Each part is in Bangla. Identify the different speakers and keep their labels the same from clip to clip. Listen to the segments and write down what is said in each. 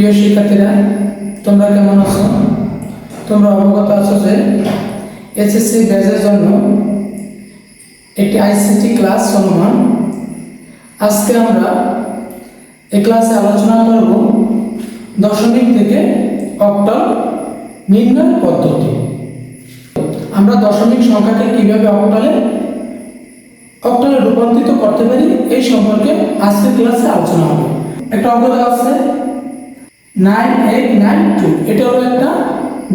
Speaker 1: প্রিয় শিক্ষার্থীরা, তোমরা কেমন আছো? তোমরা অবগত আছো যে এসএসসি ব্যাচের জন্য একটি আইসিটি ক্লাস চলমান আজকে আমরা এই ক্লাসে আলোচনা করব দশমিক থেকে অক্টাল নির্ণয় পদ্ধতি। আমরা দশমিক সংখ্যাকে কীভাবে অক্টালে অক্টালে রূপান্তরিত করতে পারি এই সম্পর্কে আজকের ক্লাসে আলোচনা হবে। একটা অঙ্ক আছে নাইন এইট নাইন টু। এটা হলো একটা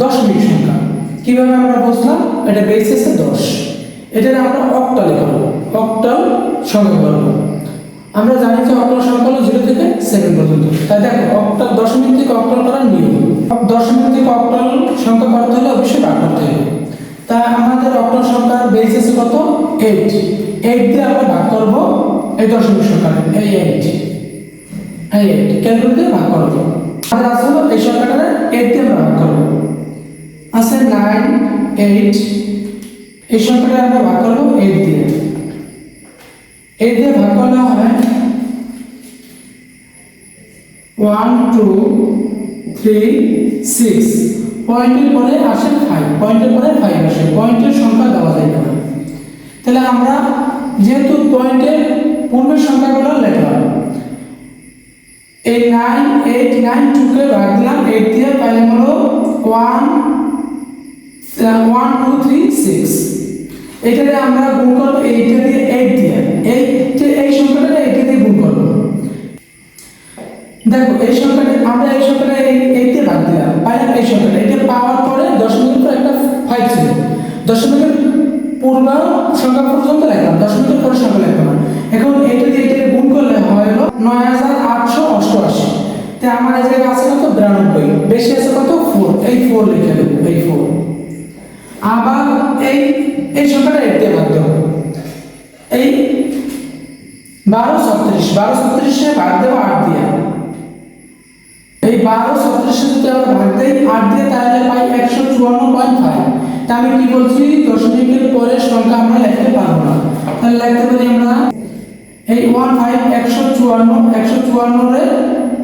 Speaker 1: দশমিক সংখ্যা। কীভাবে আমরা বুঝলাম? এটা বেসিসে দশ। এটাকে আমরা অক্টালে করব অক্টাল সংখ্যা করব আমরা জানি যে অক্টাল সংখ্যা হলো জিরো থেকে সেভেন পর্যন্ত। তাই দেখো অক্টাল দশমিক থেকে অক্টাল করার নিয়ম। দশমিক থেকে অক্টাল সংখ্যা করতে হলে অবশ্যই ভাগ করতে হবে। তা আমাদের অক্টাল সংখ্যার বেসিসে কত? এইট এইট দিয়ে আমরা ভাগ করব এই দশমিক সংখ্যা এই এইট এই এইট ক্যালকুলেট দিয়ে ভাগ করব আছে হলো এই সংখ্যাটা এইট দিয়ে আমরা ভাগ করব। আছে নাইন, এইট, এই সংখ্যাটা আমরা ভাগ করব এইট দিয়ে এইট দিয়ে ভাগ করলে হবে ওয়ান, টু, থ্রি, সিক্স। পয়েন্টের পরে আসে ফাইভ, পয়েন্টের পরে ফাইভ আসে, পয়েন্টের সংখ্যা দেওয়া যায় না তাহলে আমরা যেহেতু পয়েন্টের পূর্বের সংখ্যাগুলো লিখলাম এই নাইন এইট নাইন টুকে ভাগ দিলাম এইট দিয়ে পাইলাম হলো one one two three six এটাতে আমরা গুণ করব, এইটা দিয়ে এইট দিয়ে। এই এই সংখ্যাটা এইটা দিয়ে গুণ করব। দেখো, এই সংখ্যাটা, আমরা এই সংখ্যাটা এই এই দিয়ে ভাগ দিলাম। পাইলাম এই সংখ্যাটা। এটা পাওয়ার পরে দশমিকের পর একটা ফাইভ ছিল। দশমিকের পূর্ব সংখ্যা পর্যন্ত লিখলাম দশমিকের পরে সংখ্যা লিখলাম এখন এটা দিয়ে এটা গুণ করলে হয় হলো নয় হাজার আটশো অষ্টআশি তাই আমার এই জায়গায় আছে কত বিরানব্বই বেশি আছে কত ফোর আবার এই এই সংখ্যাটা এইট দিয়ে এই বারো ছত্রিশ, বারো ছত্রিশে ভাগ দেবো আট দিয়ে। এই বারো ছত্রিশে যদি আমরা ভাগ দিই, আট দিয়ে তাহলে পাই একশো চুয়ান্ন পয়েন্ট ফাইভ তা আমি কি বলছি? দশমিকের পরের সংখ্যা আমরা লিখতে পারব না। তাহলে লিখতে পারি আমরা এই ওয়ান ফাইভ একশো চুয়ান্ন একশো চুয়ান্ন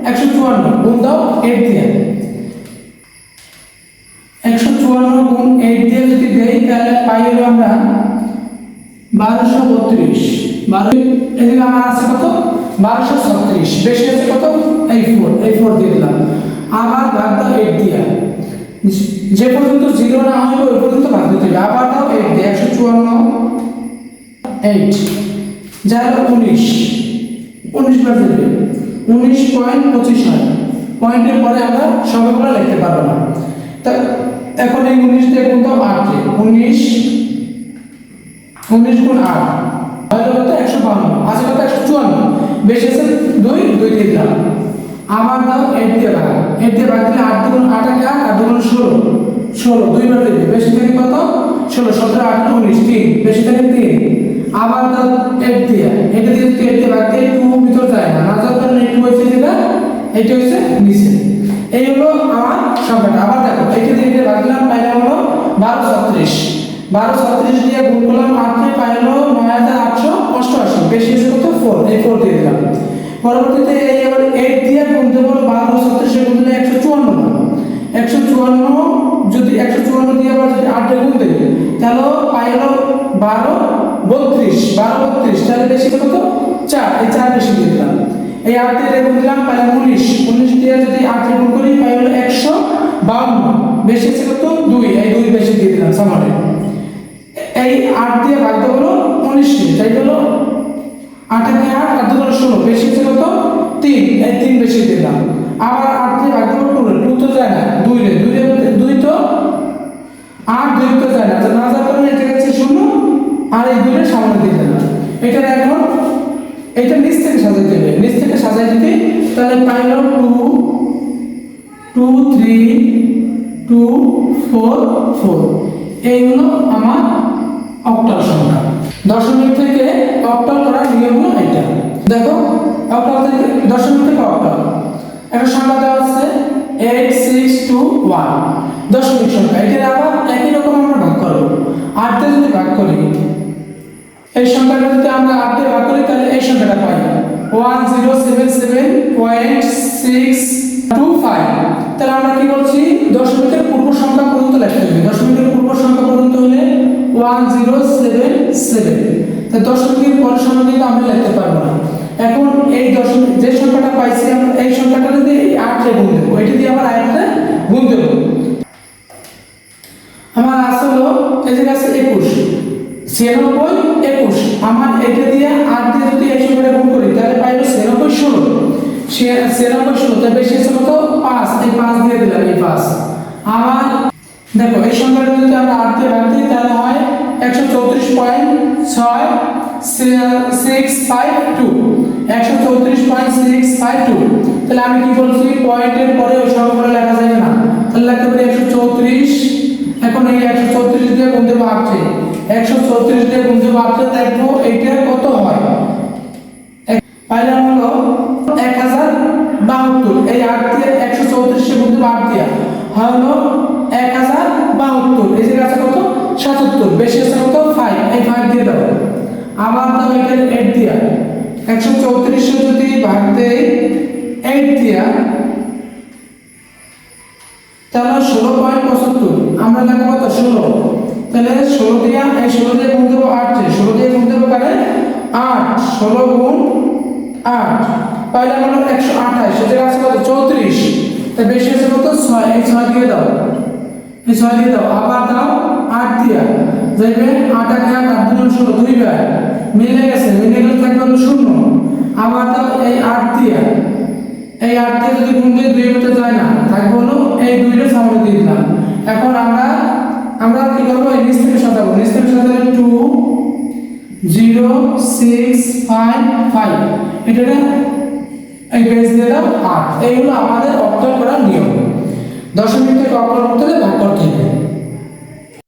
Speaker 1: একশো চুয়ান্ন, গুণ দাও এইট দিয়ে। একশো চুয়ান্ন গুণ এইট যদি দেই, তাহলে পাই হলো আমরা বারোশো বত্রিশ। বারো এদিকে আমার আছে কত? বারোশো ছত্রিশ। আছে কত? এই ফোর এই ফোর দিয়ে আবার ভাগ দাও যে পর্যন্ত জিরো না হইবে ওই পর্যন্ত ভাগ দিতে হবে। আবার দাও এইট একশো চুয়ান্ন। এইট যা হলো উনিশ। উনিশ বার দেবে উনিশ পয়েন্ট পঁচিশ হয়। পয়েন্টের পরে আমরা সংখ্যাগুলো লিখতে পারব না। তা এখন এই উনিশ দিয়ে গুণ দাও আটে উনিশ। উনিশ গুণ আট। হয়তো কত একশো বান্ন। আছে কত? একশো চুয়ান্ন। বেশি আছে দুই? দুই দিয়ে দিলাম আবার দাও এইট দিয়ে ভাগ। এইট দিয়ে ভাগ দিলে আট দুগুণ আট আট আট আর দুগুণ ষোলো। ষোলো দুইবার দেবে বেশি থেকে কত? ষোলো, সতেরো, আট, উনিশ, তিন। বেশি থেকে তিন। আবার দাও এইট দিয়ে। এটা দিয়ে যদি এইট দিয়ে ভাগ দিয়ে টু ভিতর যায় না। না যাওয়ার কারণে টু হয়েছে যেটা? এইটা হচ্ছে নিচে। এই হলো আমার সংখ্যাটা। আবার দেখো দিয়ে এটা ভাগ দিলাম পাইলাম হলো বারো ছত্রিশ। বারো ছত্রিশ দিয়ে গুণ করলাম আটকে পাইলো নয় হাজার আটশো অষ্টআশি। বেশি কত ফোর এই ফোর দিয়ে দিলাম। পরবর্তীতে এই আবার এইট দিয়ে গুণ দেবো বারো ছত্রিশে গুণ দিলে একশো চুয়ান্ন। একশো চুয়ান্ন যদি, একশো চুয়ান্ন দিয়ে আবার যদি আটে গুণ দেবে তাহলে পাইলো বারো বত্রিশ বারো বত্রিশ, তাহলে বেশি কত চার। এই চার বেশি দিয়ে দিলাম। এই আট দিয়ে গুণ দিলাম পাইলাম উনিশ। উনিশ দিয়ে যদি আটে গুণ করি পাইলো একশো বাউন্ন। বেশি আছে কত দুই। এই দুই বেশি দিয়ে দিলাম সামারে এই আট দিয়ে ভাগ হলো উনিশটি তাই হলো আটে দিয়ে আট আর দুগুলো ষোলো। বেশি ছিল কত তিন। এই তিন বেশি দিলাম। আবার আট দিয়ে ভাগ দেবো টু টু তো যায় না। দুই রে। দুই দুই তো আট, দুই তো যায় না। তো না যাওয়ার কারণে এটা গেছে শূন্য। আর এই দুইটা সামনে দিয়ে এটা নিচ থেকে সাজাই দেবে নিচ থেকে সাজাই দিতে তাহলে pile two two, three, two, four four. এইগুলো আমার অক্টাল সংখ্যা। দশমিক থেকে অক্টাল করার নিয়ম এটা। দেখো, অক্টাল থেকে দশমিক থেকে অক্টাল। একটা সংখ্যা দেওয়া আছে এইট সিক্স টু ওয়ান দশমিক সংখ্যা। এটার আবার একই রকম আমরা ভাগ করব। আট দিয়ে যদি ভাগ করি এই সংখ্যাটা যদি আমরা আট দিয়ে ভাগ করি, তাহলে এই সংখ্যাটা পাই। One zero seven seven point six two five তাহলে আমরা কি বলছি? দশমিকের পূর্ব সংখ্যা পর্যন্ত লিখতে হবে দশমিকের পূর্ব সংখ্যা পর্যন্ত হলে ওয়ান জিরো সেভেন সেভেন তা দশমিকের পরের সংখ্যা কিন্তু আমরা লিখতে পারব না। এখন এই দশমিক যে সংখ্যাটা পাইছি, আমরা এই সংখ্যাটা যদি এই আটে গুণ দেবো, এটি দিয়ে আবার আটে গুণ দেবো। আমার আছে হলো, এই যে আছে একুশ। ছিয়ানব্বই একুশ। আমার এটা দিয়ে আট দিয়ে যদি এই সংখ্যাটা গুণ করি, তাহলে পাইবো ছিয়ানব্বই ষোলো। ছিয়া- ছিয়ানব্বই ষোলো তাহলে বেশি আছে কত? পাঁচ। এই পাঁচ দিয়ে দিলাম এই পাঁচ। আমার দেখো, এই সংখ্যাটা যদি আমরা আট দিয়ে ভাগ দিই, তাহলে হয় একশো চৌত্রিশ পয়েন্ট ছয় সিক্স ফাইভ টু একশো চৌত্রিশ পয়েন্ট সিক্স ফাইভ টু তাহলে আমি কি বলছি? পয়েন্টের পরে ওই সংখ্যাগুলো লেখা যাবে না। তাহলে লিখতে পারি একশো চৌত্রিশ। এখন এই একশো চৌত্রিশ দিয়ে গুণ আটে একশো চৌত্রিশ দিয়ে গুণ দেবো আটে দেখব এইটা কত হয়? পাইলাম হলো এক হাজার বাহাত্তর। এই আট দিয়ে একশো চৌত্রিশে গুণ দেবো আট দিয়ে হলো এক হাজার বাহাত্তর। এই যে আছে কত? সাতাত্তর। বেশি আছে কত? ফাইভ এই ফাইভ দিয়ে দাও। আবার দাও এখানে এইট দিয়া। একশো চৌত্রিশে যদি ভাগ দেই এইট দিয়া, তাহলে ষোলো পয়েন্ট পঁচাত্তর। আমরা দেখো কত? ষোলো। তাহলে ষোলো দিয়া ষোলো দিয়ে গুণ দেবো আট ষোলো দিয়ে গুণ দেবো কারে? আট, ষোলো গুণ আট। পাইলাম হলো একশো আঠাশ সেটা আছে কত? চৌত্রিশ। তা বেশি আছে কত? ছয়, এই ছয় দিয়ে দাও। এই ছয় দিয়ে দাও, আবার দাও আট দিয়া। যাইবে আট এক এক আট দুজন ষোলো, দুই বার। মিলে গেছে, মিলে গেলে থাকবে হলো শূন্য। আবার দাও এই আট দিয়া। এই আট দিয়ে যদি গুণ দিয়ে দুই যায় না, থাকবে হলো এই দুইটা সামনে দিয়ে দিলাম। এখন আমরা আমরা কি করব? নিচ থেকে সাজাবো নিচ থেকে সাজাবো two zero six five five এটা এই বেস দিয়ে দাও, আট। এই হলো আমাদের অক্ষর করার নিয়ম। দশমিক থেকে অক্ষর মধ্যে ভাগ করতে হবে।